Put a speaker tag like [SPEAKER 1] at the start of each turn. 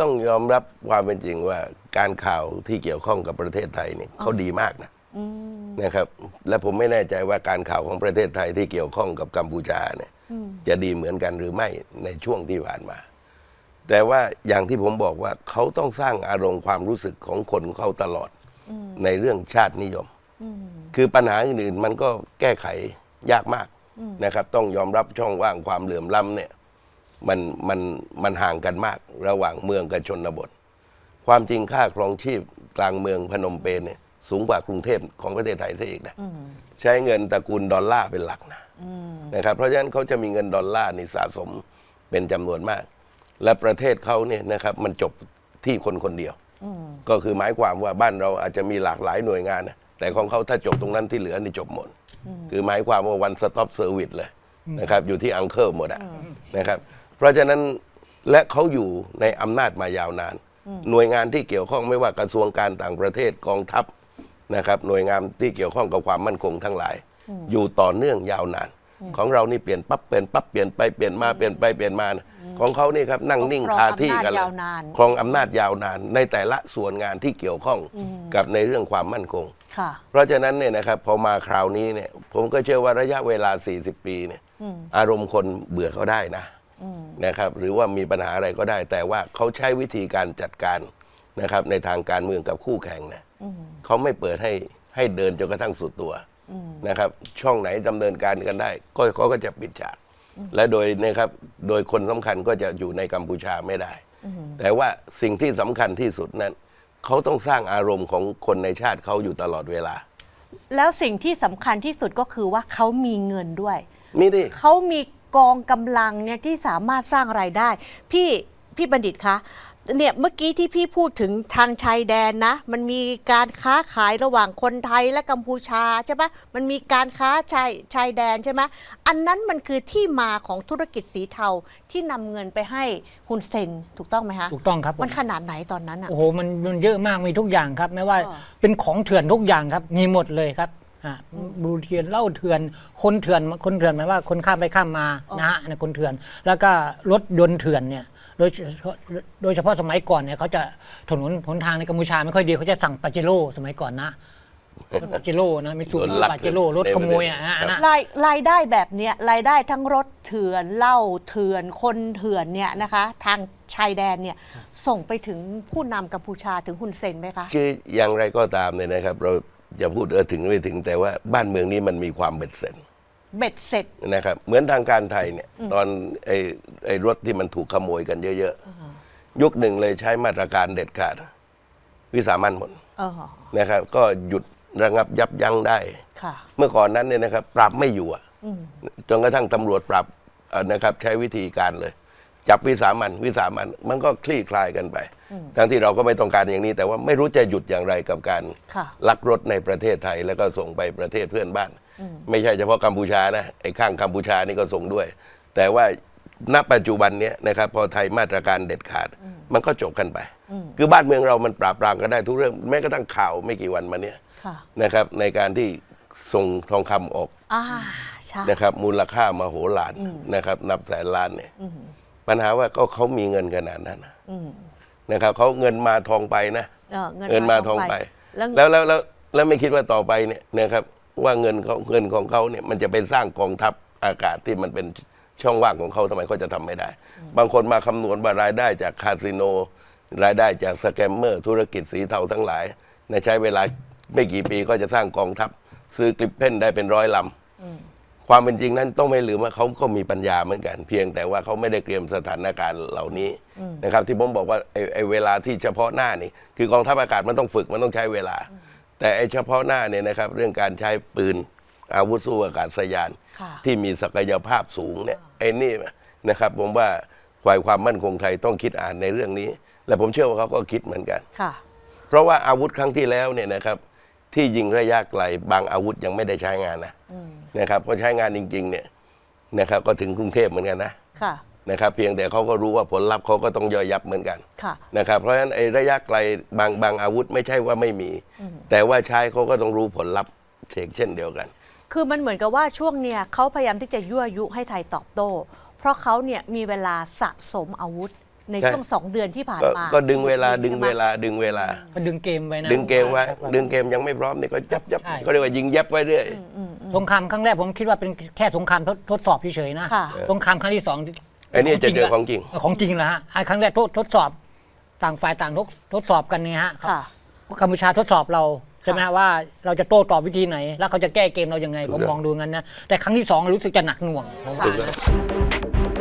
[SPEAKER 1] ต้องยอมรับความเป็นจริงว่าการข่าวที่เกี่ยวข้องกับประเทศไทยเนี่ยเขาดีมากนะนะครับ และผมไม่แน่ใจว่าการข่าวของประเทศไทยที่เกี่ยวข้องกับกัมพูชาเนี่ยจะดีเหมือนกันหรือไม่ในช่วงที่ผ่านมา แต่ว่าอย่างที่ผมบอกว่าเขาต้องสร้างอารมณ์ความรู้สึกของคนเขาตลอดในเรื่องชาตินิยม คือปัญหาอื่นๆมันก็แก้ไขยากมากนะครับ ต้องยอมรับช่องว่างความเหลื่อมล้ำเนี่ย มันมันมันห่างกันมากระหว่างเมืองกับชนบท ความจริงค่าครองชีพกลางเมืองพนมเปญเนี่ยสูงกว่ากรุงเทพของประเทศไทยซะอีกนะใช้เงินตระกูลดอลลาร์เป็นหลักนะนะครับเพราะฉะนั้นเขาจะมีเงินดอลลาร์นี่สะสมเป็นจำนวนมาก และประเทศเขาเนี่ยนะครับมันจบที่คนคนเดียวก็คือหมายความว่าบ้านเราอาจจะมีหลากหลายหน่วยงานนะแต่ของเขาถ้าจบตรงนั้นที่เหลือนี่จบหมด คือหมายความว่า one stop service เลยนะครับอยู่ที่อังเคิลหมดอะนะครับ เพราะฉะนั้นและเขาอยู่ในอำนาจมายาวนาน หน่วยงานที่เกี่ยวข้องไม่ว่ากระทรวงการต่างประเทศกองทัพนะครับ หน่วยงานที่เกี่ยวข้องกับความมั่นคงทั้งหลาย อยู่ต่อเนื่องยาวนาน ของเรานี่เปลี่ยนปั๊บเปลี่ยนปั๊บเปลี่ยนไปเปลี่ยนมาเปลี่ยนไปเปลี่ยนมานะของเขานี่ครับนั่งนิ่งคาที่กันเลย
[SPEAKER 2] ครองอำนาจยาวนาน
[SPEAKER 1] ครองอำนาจยาวนาน ในแต่ละส่วนงานที่เกี่ยวข้องกับในเรื่องความมั่นคง
[SPEAKER 2] ค่ะ
[SPEAKER 1] เพราะฉะนั้นเนี่ยนะครับพอมาคราวนี้เนี่ยผมก็เชื่อว่าระยะเวลา 40 ปีเนี่ยอารมณ์คนเบื่อเขาได้นะ นะครับหรือว่ามีปัญหาอะไรก็ได้ แต่ว่าเขาใช้วิธีการจัดการนะครับในทางการเมืองกับคู่แข่งนะเขาไม่เปิดให้ให้เดินจนกระทั่งสุดตัวนะครับช่องไหนดำเนินการกันได้ ก็เขาก็จะปิดฉาก และโดยนะครับโดยคนสำคัญก็จะอยู่ในกัมพูชาไม่ได้ แต่ว่าสิ่งที่สำคัญที่สุดนั้นเขาต้องสร้างอารมณ์ของคนในชาติเขาอยู่ตลอดเวลา
[SPEAKER 2] แล้วสิ่งที่สำคัญที่สุดก็คือว่าเขามีเงินด้วย
[SPEAKER 1] มีดิ
[SPEAKER 2] เขามี กองกำลังเนี่ยที่สามารถสร้างรายได้ พี่พี่บัณฑิตคะเนี่ยเมื่อกี้ที่พี่พูดถึงทางชายแดนนะ มันมีการค้าขายระหว่างคนไทยและกัมพูชาใช่ปะมันมีการค้าชายชายแดนใช่ไหมอันนั้นมันคือที่มาของธุรกิจสีเทาที่นำเงินไปให้ฮุนเซนถูกต้องไหมคะ
[SPEAKER 3] ถูกต้องครับผม
[SPEAKER 2] มันขนาดไหนตอนนั้นอะ
[SPEAKER 3] โอ้โหมันมันเยอะมากมีทุกอย่างครับ ไม่ว่า
[SPEAKER 2] อ่า
[SPEAKER 3] เป็นของเถื่อนทุกอย่างครับ มีหมดเลยครับอ่า บลูเทียนเหล้าเถื่อน คนเถื่อนคนเถื่อนหมายว่าคนข้ามไปข้ามมานะฮะเนี่ยคนเถื่อน แล้วก็รถยนต์เถื่อนเนี่ยโดยเฉพาะโดยเฉพาะสมัยก่อนเนี่ยเขาจะถนนหนทางในกัมพูชาไม่ค่อยดีเขาจะสั่งปาเจโร่สมัยก่อนนะรถปาเจโร่นะมิตซู
[SPEAKER 1] รถลัก
[SPEAKER 3] ปาเจโร่รถขโมยอะฮะ
[SPEAKER 1] ครับ
[SPEAKER 3] นะ
[SPEAKER 2] รายรายได้แบบเนี้ยรายได้ทั้งรถเถื่อนเหล้าเถื่อนคนเถื่อนเนี่ยนะคะ ทางชายแดนเนี่ยส่งไปถึงผู้นำกัมพูชาถึงฮุนเซนไหมคะ
[SPEAKER 1] คืออย่างไรก็ตามเนี่ยนะครับ เรา จะพูดเออถึงไม่ถึงแต่ว่าบ้านเมืองนี้มันมีความเบ็ดเสร็จ
[SPEAKER 2] เบ็ดเสร็จ
[SPEAKER 1] นะครับ เหมือนทางการไทยเนี่ย ตอนไอ้ไอ้รถที่มันถูกขโมยกันเยอะๆยุคหนึ่งเลยใช้มาตรการเด็ดขาด วิสามันหมด
[SPEAKER 2] เออ
[SPEAKER 1] นะครับ ก็หยุดระงับยับยั้งได้
[SPEAKER 2] ค่ะ
[SPEAKER 1] เมื่อก่อนนั้นเนี่ยนะครับ ปรับไม่อยู่อะจนกระทั่งตำรวจปรับเอ่อนะครับ ใช้วิธีการเลย จับวิสามันวิสามันมันก็คลี่คลายกันไป ทั้งที่เราก็ไม่ต้องการอย่างนี้ แต่ว่าไม่รู้จะหยุดอย่างไรกับการ
[SPEAKER 2] ค่ะ
[SPEAKER 1] ลักรถในประเทศไทยแล้วก็ส่งไปประเทศเพื่อนบ้าน ไม่ใช่เฉพาะกัมพูชานะไอ้ข้างกัมพูชานี่ก็ส่งด้วย แต่ว่าณปัจจุบันเนี้ยนะครับพอไทยมาตรการเด็ดขาด มันก็จบกันไป คือบ้านเมืองเรามันปราบปรามกันได้ทุกเรื่องแม้กระทั่งข่าวไม่กี่วันมาเนี้ย
[SPEAKER 2] ค่ะ
[SPEAKER 1] นะครับในการที่ส่งทองคำออก
[SPEAKER 2] อ่าใช่
[SPEAKER 1] นะครับมูลค่ามโหฬารนะครับนับแสนล้านเนี่ย ปัญหาว่าก็เขามีเงินขนาดนั้นนะนะครับเขาเงินมาทองไปนะ
[SPEAKER 2] เออเงิน
[SPEAKER 1] เงินมาทองไป
[SPEAKER 2] แล้ว
[SPEAKER 1] แล้วแล้วแล้วแล้วไม่คิดว่าต่อไปเนี่ยนะครับว่าเงินเขาเงินของเขาเนี่ยมันจะไปสร้างกองทัพอากาศที่มันเป็นช่องว่างของเขาทำไมเขาจะทำไม่ได้ บางคนมาคำนวณว่ารายได้จากคาสิโน รายได้จากสแกมเมอร์ธุรกิจสีเทาทั้งหลายในใช้เวลาไม่กี่ปีก็จะสร้างกองทัพ ซื้อกริปเพนได้เป็นร้อยลำ ความเป็นจริงนั้นต้องไม่ลืมว่าเขาก็มีปัญญาเหมือนกัน เพียงแต่ว่าเขาไม่ได้เตรียมสถานการณ์เหล่านี้นะครับที่ผมบอกว่าไอ้ไอ้เวลาที่เฉพาะหน้านี่ คือกองทัพอากาศมันต้องฝึกมันต้องใช้เวลา แต่ไอ้เฉพาะหน้าเนี่ยนะครับเรื่องการใช้ปืนอาวุธสู้อากาศยาน
[SPEAKER 2] ค่ะ
[SPEAKER 1] ที่มีศักยภาพสูงเนี่ยไอ้นี่นะครับผมว่าฝ่ายความมั่นคงไทยต้องคิดอ่านในเรื่องนี้ และผมเชื่อว่าเขาก็คิดเหมือนกัน
[SPEAKER 2] ค่ะ
[SPEAKER 1] เพราะว่าอาวุธครั้งที่แล้วเนี่ยนะครับ ที่ยิงระยะไกลบางอาวุธยังไม่ได้ใช้งานนะนะครับพอใช้งานจริง ๆ เนี่ยนะครับ ก็ถึงกรุงเทพเหมือนกันนะ
[SPEAKER 2] ค่ะ
[SPEAKER 1] นะครับ เพียงแต่เขาก็รู้ว่าผลลัพธ์เขาก็ต้องย่อยยับเหมือนกัน
[SPEAKER 2] ค่ะ
[SPEAKER 1] นะครับ เพราะฉะนั้นไอ้ระยะไกลบางบางอาวุธไม่ใช่ว่าไม่มี แต่ว่าใช้เขาก็ต้องรู้ผลลัพธ์เชกเช่นเดียวกัน
[SPEAKER 2] คือมันเหมือนกับว่าช่วงเนี้ยเขาพยายามที่จะยั่วยุให้ไทยตอบโต้ เพราะเขาเนี่ยมีเวลาสะสมอาวุธ ใน
[SPEAKER 1] ใช่
[SPEAKER 2] ช่วงสองเดือนที่ผ่าน
[SPEAKER 1] ก็
[SPEAKER 2] มา
[SPEAKER 1] ก็ดึงเวลาดึง
[SPEAKER 2] ใช่ไหม
[SPEAKER 1] เวลาดึงเวลา
[SPEAKER 3] ก็ดึงเกมไว้นะ
[SPEAKER 1] ดึงเกมไว้
[SPEAKER 3] ครับ
[SPEAKER 1] ดึงเกมยังไม่พร้อมนี่ก็ยับยับ
[SPEAKER 3] ใช่
[SPEAKER 1] เขาเรียกว่ายิงยับไว้เรื่อย
[SPEAKER 3] สงครามครั้งแรกผมคิดว่าเป็นแค่สงครามทดทดสอบเฉยๆนะ
[SPEAKER 2] ค่ะ
[SPEAKER 3] สงครามครั้งที่สอง
[SPEAKER 1] ไอ้นี่จะเจอของจริง
[SPEAKER 3] ของจริงนะฮะไอ้ครั้งแรกทดทดสอบต่างฝ่ายต่างทดทดสอบกันเนี่ยฮะ
[SPEAKER 2] ค่ะ
[SPEAKER 3] กัมพูชาทดสอบเราใช่ไหมฮะว่าเราจะโต้ตอบวิธีไหน แล้วเขาจะแก้เกมเรายังไง
[SPEAKER 1] ถู
[SPEAKER 3] ผ
[SPEAKER 1] ก
[SPEAKER 3] ม
[SPEAKER 1] ต้อง
[SPEAKER 3] มองดูงั้นนะแต่ครั้งที่สองรู้สึกจะหนักหน่วงผมว่า
[SPEAKER 1] ถูกต้อง